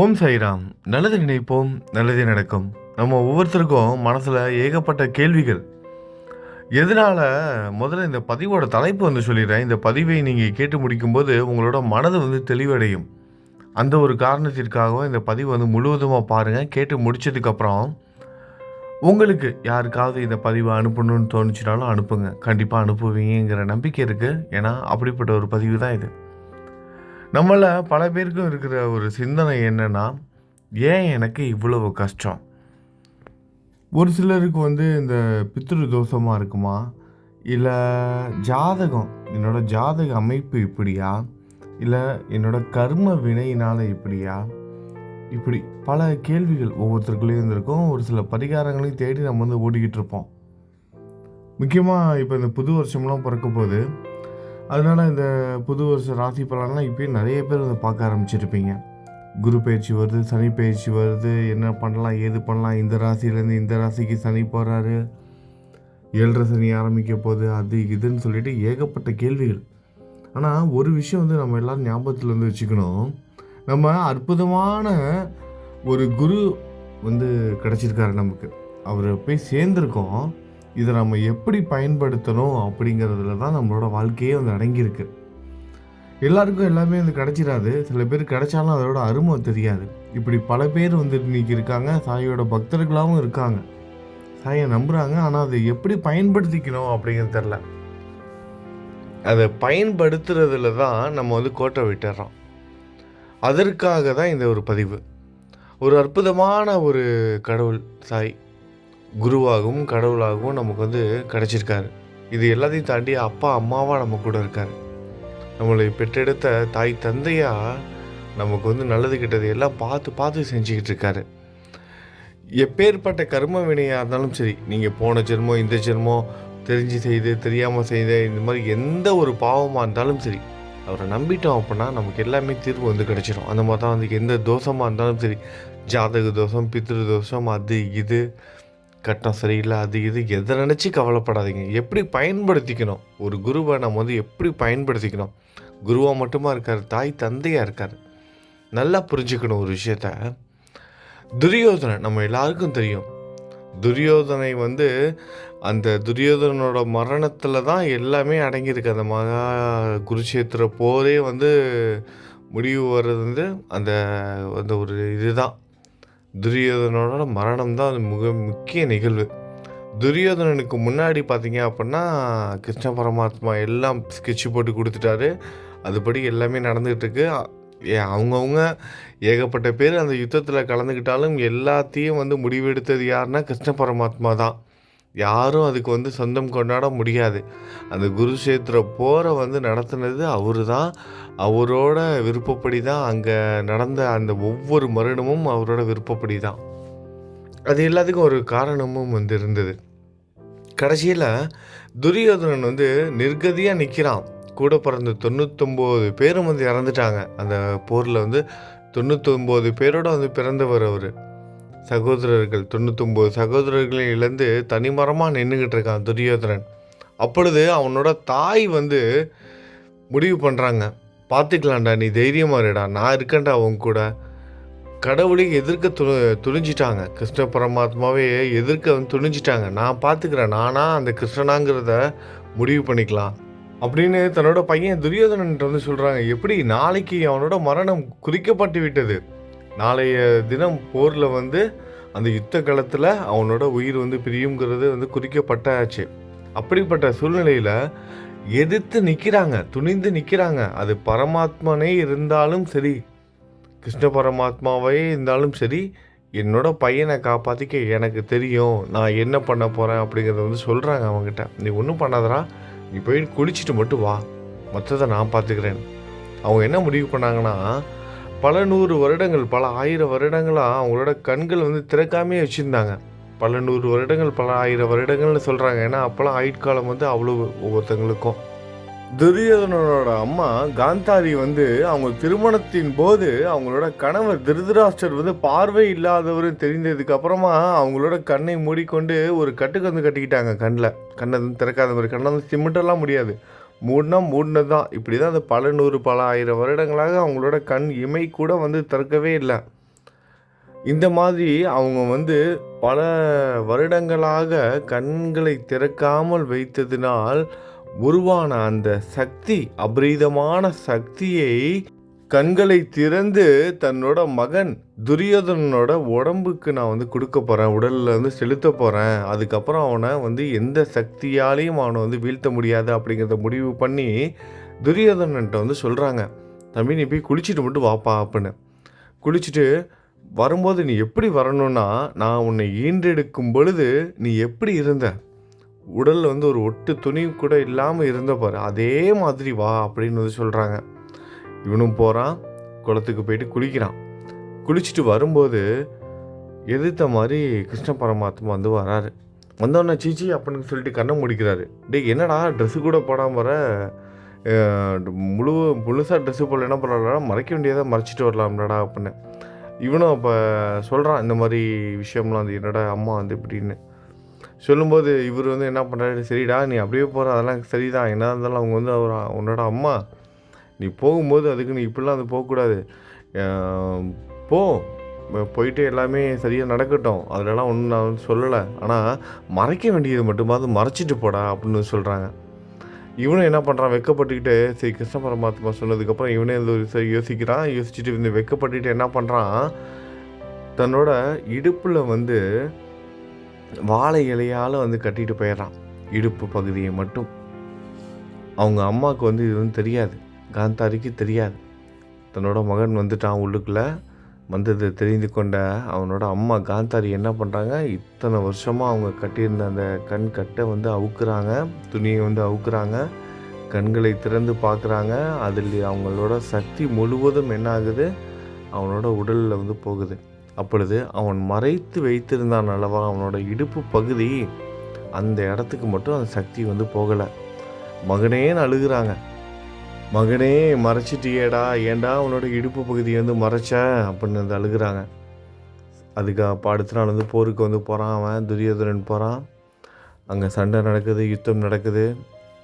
ஓம் சைராம் நல்லது நினைப்போம் நல்லதே நடக்கும். நம்ம ஒவ்வொருத்தருக்கும் மனசில் ஏகப்பட்ட கேள்விகள். எதனால் முதல்ல இந்த பதிவோட தலைப்பு வந்து சொல்லிடுறேன். இந்த பதிவை நீங்கள் கேட்டு முடிக்கும்போது உங்களோட மனது வந்து தெளிவடையும். அந்த ஒரு காரணத்திற்காகவும் இந்த பதிவு வந்து முழுவதுமாக பாருங்கள் கேட்டு முடிச்சதுக்கப்புறம் உங்களுக்கு யாருக்காவது இந்த பதிவை அனுப்பணும்னு தோணுச்சுனாலும் அனுப்புங்க. கண்டிப்பாக அனுப்புவீங்கிற நம்பிக்கை இருக்குது ஏன்னா அப்படிப்பட்ட ஒரு பதிவு தான் இது. நம்மள பல பேருக்கும் இருக்கிற ஒரு சிந்தனை என்னன்னா ஏன் எனக்கு இவ்வளவு கஷ்டம்? ஒரு சிலருக்கு வந்து இந்த பித்ரு தோஷமாக இருக்குமா? இல்லை ஜாதகம் என்னோடய ஜாதக அமைப்பு இப்படியா? இல்லை என்னோட கர்ம வினையினால் இப்படியா? இப்படி பல கேள்விகள் ஒவ்வொருத்தருக்குள்ளேயும் இருந்திருக்கும். ஒரு சில பரிகாரங்களையும் தேடி நம்ம வந்து ஓடிக்கிட்டு இருப்போம். முக்கியமாக இப்போ இந்த புது வருஷம்லாம் பிறக்க போது அதனால இந்த புது வருஷ ராசி பலன்லாம் இப்போயும் நிறைய பேர் வந்து பார்க்க ஆரம்பிச்சிருப்பீங்க. குரு பயிற்சி வருது சனி பயிற்சி வருது என்ன பண்ணலாம் ஏது பண்ணலாம் இந்த ராசியிலேருந்து இந்த ராசிக்கு சனி போகிறாரு ஏழரை சனி ஆரம்பிக்க போகுது அது இதுன்னு சொல்லிட்டு ஏகப்பட்ட கேள்விகள். ஆனால் ஒரு விஷயம் வந்து நம்ம எல்லோரும் ஞாபகத்தில் வந்து வச்சுக்கணும். நம்ம அற்புதமான ஒரு குரு வந்து கிடச்சிருக்காரு நமக்கு. அவரை போய் சேர்ந்துருக்கோம். இதை நம்ம எப்படி பயன்படுத்தணும் அப்படிங்கிறதுல தான் நம்மளோட வாழ்க்கையே வந்து அடங்கியிருக்கு. எல்லாருக்கும் எல்லாமே வந்து கிடைச்சிடாது. சில பேர் கிடைச்சாலும் அதோட அருமை தெரியாது. இப்படி பல பேர் வந்து இன்னைக்கு இருக்காங்க. சாயோட பக்தர்களாகவும் இருக்காங்க. சாயை நம்புகிறாங்க ஆனால் அதை எப்படி பயன்படுத்திக்கணும் அப்படிங்கிறது தெரில அதை பயன்படுத்துறதுல தான் நம்ம வந்து கோட்டை விட்டுறோம். அதற்காக தான் இந்த ஒரு பதிவு. ஒரு அற்புதமான ஒரு கடவுள் சாய். குருவாகவும் கடவுளாகவும் நமக்கு வந்து கிடச்சிருக்காரு. இது எல்லாத்தையும் தாண்டி அப்பா அம்மாவாக நம்ம கூட இருக்கார். நம்மளை பெற்றெடுத்த தாய் தந்தையாக நமக்கு வந்து நல்லது கெட்டது எல்லாம் பார்த்து பார்த்து செஞ்சுக்கிட்டு இருக்காரு. எப்பேற்பட்ட கர்ம வினையாக இருந்தாலும் சரி நீங்கள் போன ஜென்மம் இந்த ஜென்மம் தெரிஞ்சு செய்து தெரியாமல் செய்த இந்த மாதிரி எந்த ஒரு பாவமாக இருந்தாலும் சரி அவரை நம்பிட்டோம் அப்படின்னா நமக்கு எல்லாமே தீர்வு வந்து கிடச்சிடும் அந்த மாதிரி தான் வந்து எந்த தோஷமாக இருந்தாலும் சரி ஜாதக தோஷம் பித்ரு தோஷம் அது இது கட்டம் சரியில்லை அது இது. எதை நினச்சி கவலைப்படாதீங்க. எப்படி பயன்படுத்திக்கணும்? ஒரு குருவை நம்ம வந்து எப்படி பயன்படுத்திக்கணும்? குருவாக மட்டுமா இருக்கார்? தாய் தந்தையாக இருக்கார். நல்லா புரிஞ்சுக்கணும் ஒரு விஷயத்த. துரியோதனை நம்ம எல்லாருக்கும் தெரியும். துரியோதனை வந்து அந்த துரியோதனோட மரணத்தில் தான் எல்லாமே அடங்கியிருக்கு. அந்த மகா குருஷேத்திர போரே வந்து முடிவு வர்றது வந்து அந்த அந்த ஒரு இதுதான். துரியோதனோட மரணம் தான் அது மிக முக்கிய நிகழ்வு. துரியோதனனுக்கு முன்னாடி பார்த்தீங்க அப்படின்னா கிருஷ்ண பரமாத்மா எல்லாம் ஸ்கெட்ச் போட்டு கொடுத்துட்டாரு. அதுபடி எல்லாமே நடந்துக்கிட்டு இருக்கு ஏ அவங்கவுங்க ஏகப்பட்ட பேர் அந்த யுத்தத்தில் கலந்துக்கிட்டாலும் எல்லாத்தையும் வந்து முடிவெடுத்தது யாருன்னா கிருஷ்ண பரமாத்மா தான். யாரும் அதுக்கு வந்து சொந்தம் கொண்டாட முடியாது. அந்த குருஷேத்திர போரை வந்து நடத்தினது அவரு தான் அவரோட விருப்பப்படி தான் அங்கே நடந்த அந்த ஒவ்வொரு மரணமும் அவரோட விருப்பப்படி தான் அது எல்லாத்துக்கும் ஒரு காரணமும் வந்து இருந்தது. கடைசியில் துரியோதனன் வந்து நிர்கதியாக நிற்கிறான் கூட பிறந்த தொண்ணூத்தொம்போது பேரும் வந்து இறந்துட்டாங்க. அந்த போரில் வந்து தொண்ணூத்தொம்போது பேரோட வந்து பிறந்தவர் அவர். சகோதரர்கள் தொண்ணூத்தொம்போது சகோதரர்களை இழந்து தனிமரமாக நின்றுக்கிட்டு இருக்கான் துரியோதனன். அப்பொழுது அவனோட தாய் வந்து முடிவு பண்ணுறாங்க பார்த்துக்கலாம்டா நீ தைரியமாக இருடா நான் இருக்கேன்டா அவங்க கூட. கடவுளை எதிர்க்க து துணிஞ்சிட்டாங்க. கிருஷ்ண பரமாத்மாவே எதிர்க்க வந்து துணிஞ்சிட்டாங்க. நான் பார்த்துக்கிறேன் நானா அந்த கிருஷ்ணனாங்கிறத முடிவு பண்ணிக்கலாம். அப்படின்னு தன்னோட பையன் துரியோதனன் வந்து சொல்கிறாங்க எப்படி? நாளைக்கு அவனோட மரணம் குறிக்கப்பட்டு விட்டது. நாளைய தினம் போரில் வந்து அந்த யுத்த காலத்தில் அவனோட உயிர் வந்து பிரியுங்கிறது வந்து குறிக்கப்பட்டாச்சு. அப்படிப்பட்ட சூழ்நிலையில் எதிர்த்து நிற்கிறாங்க துணிந்து நிற்கிறாங்க அது பரமாத்மனே இருந்தாலும் சரி கிருஷ்ண பரமாத்மாவே இருந்தாலும் சரி என்னோட பையனை காப்பாற்றிக்க எனக்கு தெரியும். நான் என்ன பண்ண போகிறேன் அப்படிங்கிறத வந்து சொல்கிறாங்க அவங்ககிட்ட நீ ஒன்றும் பண்ணாதடா. நீ போய் குளிச்சுட்டு மட்டும் வா. மற்றதை நான் பார்த்துக்கிறேன் அவங்க என்ன முடிவு பண்ணாங்கன்னா பல நூறு வருடங்கள் பல ஆயிரம் வருடங்களாக அவங்களோட கண்கள் வந்து திறக்காமே வச்சுருந்தாங்க. பல நூறு வருடங்கள் பல ஆயிரம் வருடங்கள்னு சொல்கிறாங்க ஏன்னா அப்போல்லாம் ஆயுட்காலம் வந்து அவ்வளோ ஒவ்வொருத்தங்களுக்கும். துரியோதனனோட அம்மா காந்தாரி வந்து அவங்க திருமணத்தின் போது அவங்களோட கணவர் திருதராஷ்டர் வந்து பார்வை இல்லாதவர் தெரிந்ததுக்கு அப்புறமா அவங்களோட கண்ணை மூடிக்கொண்டு ஒரு கட்டுக்கு வந்து கட்டிக்கிட்டாங்க கண்ணில். கண்ணை வந்து திறக்காத மாதிரி கண்ணை வந்து சிமிட்டெல்லாம் முடியாது. மூடினா மூடினது தான் இப்படி தான் அந்த பல நூறு பல ஆயிரம் வருடங்களாக அவங்களோட கண் இமை கூட வந்து திறக்கவே இல்லை. இந்த மாதிரி அவங்க வந்து பல வருடங்களாக கண்களை திறக்காமல் வைத்ததினால் உருவான அந்த சக்தி அபரீதமான சக்தியை கண்களை திறந்து தன்னோட மகன் துரியோதனனோட உடம்புக்கு நான் வந்து கொடுக்க போகிறேன் உடலில் வந்து செலுத்த போகிறேன் அதுக்கப்புறம் அவனை வந்து எந்த சக்தியாலையும் அவனை வந்து வீழ்த்த முடியாது அப்படிங்கிறத முடிவு பண்ணி துரியோதனன்ட்ட வந்து சொல்கிறாங்க தம்பி நீ போய் குளிச்சுட்டு மட்டும் வாப்பா அப்படின்னு. குளிச்சுட்டு வரும்போது நீ எப்படி வரணும்னா நான் உன்னை ஈன்றெடுக்கும் பொழுது நீ எப்படி இருந்த? உடலில் வந்து ஒரு ஒட்டு துணி கூட இல்லாமல் இருந்த பாரு அதே மாதிரி வா அப்படின்னு வந்து சொல்கிறாங்க இவனும் போகிறான் குளத்துக்கு போயிட்டு குளிக்கிறான். குளிச்சுட்டு வரும்போது எதிர்த்த மாதிரி கிருஷ்ண பரமாத்மா வந்து வராரு. வந்தோடனே சீச்சி அப்படின்னு சொல்லிட்டு கண்ணை முடிக்கிறாரு. டே என்னடா ட்ரெஸ்ஸு கூட போடாமல் வர? முழு முழுசாக ட்ரெஸ்ஸு போடல என்ன பண்ணுறாடா மறைக்க வேண்டியதாக மறைச்சிட்டு வரலாம்லடா அப்படின்னு இவனும் அப்போ சொல்கிறான் இந்த மாதிரி விஷயம்லாம் வந்து என்னடா அம்மா வந்து இப்படின்னு. சொல்லும்போது இவர் வந்து என்ன பண்ணுறாரு சரிடா நீ அப்படியே போகிற அதெல்லாம் சரிதான். என்ன இருந்தாலும் அவங்க வந்து அவர் உன்னோட அம்மா நீ போகும்போது அதுக்கு நீ இப்படிலாம் அது போகக்கூடாது. போ. போயிட்டு எல்லாமே சரியாக நடக்கட்டும். அதிலலாம் ஒன்றும் நான் சொல்லலை. ஆனால் மறைக்க வேண்டியது மட்டுமாவது மறைச்சிட்டு போடா அப்படின்னு சொல்கிறாங்க இவனும் என்ன பண்ணுறான் வெக்கப்பட்டுக்கிட்டு சரி கிருஷ்ண பரமாத்மா சொன்னதுக்கப்புறம் இவனே இது ஒரு சரி யோசிக்கிறான். யோசிச்சுட்டு இந்த வெக்கப்பட்டுக்கிட்டு என்ன பண்ணுறான் தன்னோட இடுப்பில் வந்து வாழை இலையால் வந்து கட்டிட்டு போயிடுறான். இடுப்பு பகுதியை மட்டும். அவங்க அம்மாவுக்கு வந்து இது வந்து தெரியாது. காந்தாரிக்கு தெரியாது. தன்னோட மகன் வந்துட்டான் உள்ளுக்குள்ளே. வந்தது தெரிந்து கொண்ட அவனோட அம்மா காந்தாரி என்ன பண்ணுறாங்க இத்தனை வருஷமாக அவங்க கட்டியிருந்த அந்த கண் கட்டை வந்து அவுக்குறாங்க. துணியை வந்து அவுக்குறாங்க. கண்களை திறந்து பார்க்குறாங்க அதில் அவங்களோட சக்தி முழுவதும் என்ன ஆகுது? அவனோட உடலில் வந்து போகுது. அப்பொழுது அவன் மறைத்து வைத்திருந்தான் அல்லவா? அவனோட இடுப்பு பகுதி அந்த இடத்துக்கு மட்டும் அந்த சக்தி வந்து போகலை. மகனேன்னு அழுகிறாங்க. மகனே மறைச்சிட்டியேடா. ஏன்டா அவனோட இடுப்பு பகுதியை வந்து மறைச்ச? அப்படின்னு வந்து அழுகுறாங்க. அதுக்கு அப்போ அடுத்த நாள் வந்து போருக்கு வந்து போகிறான் அவன். துரியோதனன் போகிறான் அங்கே சண்டை நடக்குது யுத்தம் நடக்குது.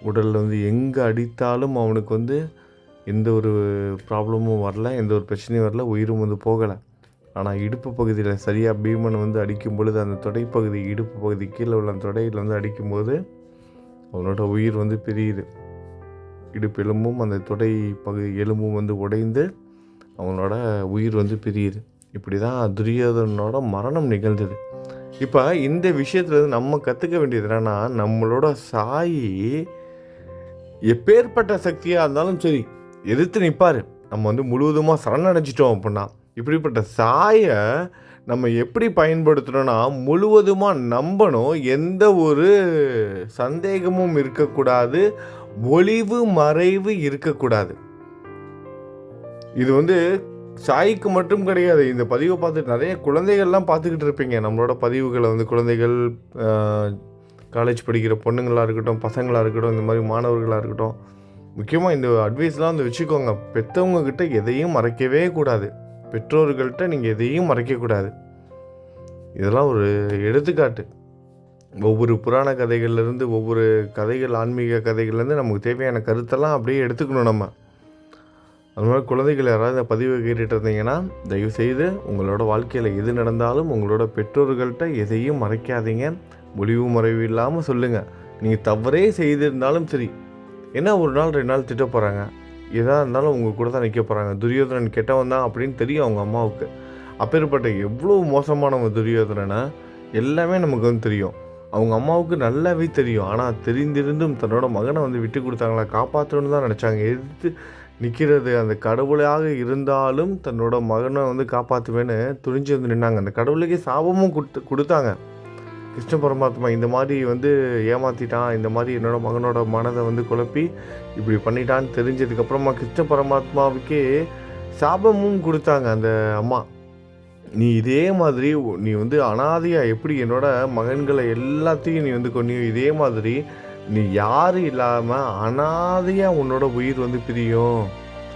உடலில் வந்து எங்கே அடித்தாலும் அவனுக்கு வந்து எந்த ஒரு ப்ராப்ளமும் வரல எந்த ஒரு பிரச்சனையும் வரல உயிரும் வந்து போகலை. ஆனால் இடுப்பு பகுதியில் சரியாக பீமன் வந்து அடிக்கும் பொழுது அந்த தொடைப்பகுதி இடுப்பு பகுதி கீழே உள்ள அந்த தொடையில் வந்து அடிக்கும்போது அவனோட உயிர் வந்து பிரியுது. இடுப்பு எலும்பும் அந்த தொடை பகுதி எலும்பும் வந்து உடைந்து அவனோட உயிர் வந்து பிரியுது. இப்படி தான் துரியோதனோட மரணம் நிகழ்ந்தது. இப்போ இந்த விஷயத்துலருந்து நம்ம கற்றுக்க வேண்டியது என்னன்னா நம்மளோட சாயி எப்பேற்பட்ட சக்தியாக இருந்தாலும் சரி எதிர்த்து நிற்பார் நம்ம வந்து முழுவதுமாக சரணடைஞ்சிட்டோம் அப்படின்னா இப்படிப்பட்ட சாயை நம்ம எப்படி பயன்படுத்தணும்னா முழுவதுமாக நம்பணும். எந்த ஒரு சந்தேகமும் இருக்கக்கூடாது. ஒளிவு மறைவு இருக்கக்கூடாது. இது வந்து சாய்க்கு மட்டும் கிடையாது. இந்த பதிவை பார்த்துட்டு நிறைய குழந்தைகள்லாம் பார்த்துக்கிட்டு இருப்பீங்க. நம்மளோட பதிவுகளை வந்து குழந்தைகள் காலேஜ் படிக்கிற பொண்ணுங்களாக இருக்கட்டும் பசங்களாக இருக்கட்டும் இந்த மாதிரி மாணவர்களாக இருக்கட்டும் முக்கியமாக இந்த அட்வைஸ்லாம் வந்து வச்சுக்கோங்க. பெற்றவங்கக்கிட்ட எதையும் மறைக்கவே கூடாது. பெற்றோர்கள்ட்ட நீங்கள் எதையும் மறைக்கக்கூடாது. இதெல்லாம் ஒரு எடுத்துக்காட்டு. ஒவ்வொரு புராண கதைகள்லேருந்து ஒவ்வொரு கதைகள் ஆன்மீக கதைகள்லேருந்து நமக்கு தேவையான கருத்தெல்லாம் அப்படியே எடுத்துக்கணும் நம்ம. அது மாதிரி குழந்தைகள் யாராவது இந்த பதிவை கேட்டுட்டு இருந்தீங்கன்னா தயவு செய்து உங்களோட வாழ்க்கையில் எது நடந்தாலும் உங்களோட பெற்றோர்கள்ட்ட எதையும் மறைக்காதீங்க. ஒளிவு மறைவு இல்லாமல் சொல்லுங்கள் நீங்கள் தவறே செய்திருந்தாலும் சரி. என்ன ஒரு நாள் ரெண்டு நாள் திட்ட போகிறாங்க எதாக இருந்தாலும் உங்கள் கூட தான் நிற்க போகிறாங்க துரியோதனன் கெட்டவன் தான் அப்படின்னு தெரியும் அவங்க அம்மாவுக்கு. அப்பேற்பட்ட எவ்வளோ மோசமானவங்க துரியோதனனை? எல்லாமே நமக்கு வந்து தெரியும். அவங்க அம்மாவுக்கு நல்லாவே தெரியும். ஆனால் தெரிந்திருந்தும் தன்னோட மகனை வந்து விட்டு கொடுத்தாங்களா? காப்பாற்றணும்னு தான் நினச்சாங்க. எதிர்த்து நிற்கிறது அந்த கடவுளாக இருந்தாலும் தன்னோட மகனை வந்து காப்பாற்றுவேன்னு துணிஞ்சு வந்து நின்னாங்க. அந்த கடவுளுக்கே சாபமும் கொடுத்து கொடுத்தாங்க. கிருஷ்ண பரமாத்மா இந்த மாதிரி வந்து ஏமாற்றிட்டான் இந்த மாதிரி என்னோடய மகனோட மனதை வந்து குழப்பி இப்படி பண்ணிட்டான்னு தெரிஞ்சதுக்கப்புறமா கிருஷ்ண பரமாத்மாவுக்கே சாபமும் கொடுத்தாங்க அந்த அம்மா. நீ இதே மாதிரி நீ வந்து அனாதையாக எப்படி என்னோட மகன்களை எல்லாத்தையும் நீ வந்து கொன்னியோ? இதே மாதிரி நீ யாரும் இல்லாமல் அனாதையாக உன்னோட உயிர் வந்து பிரியும்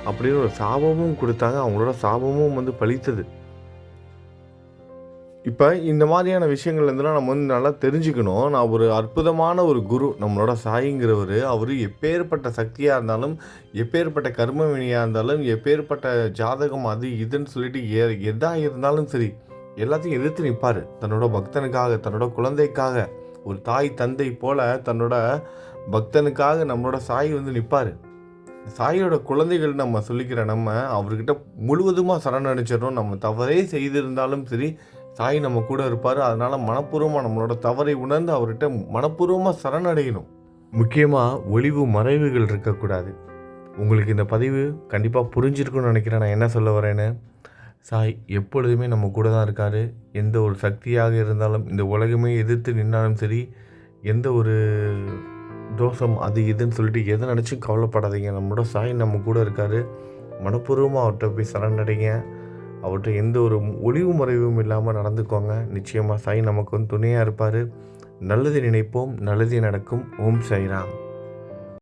அப்படின்னு ஒரு சாபமும் கொடுத்தாங்க. அவங்களோட சாபமும் வந்து பலித்தது இப்போ இந்த மாதிரியான விஷயங்கள்லேருந்துலாம் நம்ம வந்து நல்லா தெரிஞ்சுக்கணும். நான் ஒரு அற்புதமான ஒரு குரு நம்மளோட சாயிங்கிறவர். அவர் எப்பேற்பட்ட சக்தியாக இருந்தாலும் எப்பேற்பட்ட கர்ம வினியாக இருந்தாலும் எப்பேற்பட்ட ஜாதகம் அது இதுன்னு சொல்லிட்டு எ எதாக இருந்தாலும் சரி எல்லாத்தையும் எதிர்த்து நிற்பார் தன்னோட பக்தனுக்காக தன்னோட குழந்தைக்காக ஒரு தாய் தந்தை போல தன்னோட பக்தனுக்காக நம்மளோட சாய் வந்து நிற்பார் சாயோட குழந்தைகள் நம்ம சொல்லிக்கிற நம்ம அவர்கிட்ட முழுவதுமாக சரணடைச்சிடறோம் நம்ம தவறே செய்திருந்தாலும் சரி சாய் நம்ம கூட இருப்பார். அதனால் மனப்பூர்வமாக நம்மளோட தவறை உணர்ந்து அவர்கிட்ட மனப்பூர்வமாக சரணடையணும். முக்கியமாக ஒளிவு மறைவுகள் இருக்கக்கூடாது. உங்களுக்கு இந்த பதிவு கண்டிப்பாக புரிஞ்சிருக்குன்னு நினைக்கிறேன். நான் என்ன சொல்ல வரேன்னு? சாய் எப்பொழுதுமே நம்ம கூட தான் இருக்கார். எந்த ஒரு சக்தியாக இருந்தாலும் இந்த உலகமே எதிர்த்து நின்னாலும் சரி எந்த ஒரு தோஷம் அது இதுன்னு சொல்லிட்டு எதை நினச்சும் கவலைப்படாதீங்க. நம்மளோட சாய் நம்ம கூட இருக்கார். மனப்பூர்வமாக அவர்கிட்ட போய் சரணடைங்க. அவர்கிட்ட எந்த ஒரு ஒளிவு மறைவும் இல்லாமல் நடந்துக்கோங்க. நிச்சயமாக சாய் நமக்கு வந்து துணையாக இருப்பார். நல்லது நினைப்போம். நல்லதே நடக்கும். ஓம் சாய்ராம்.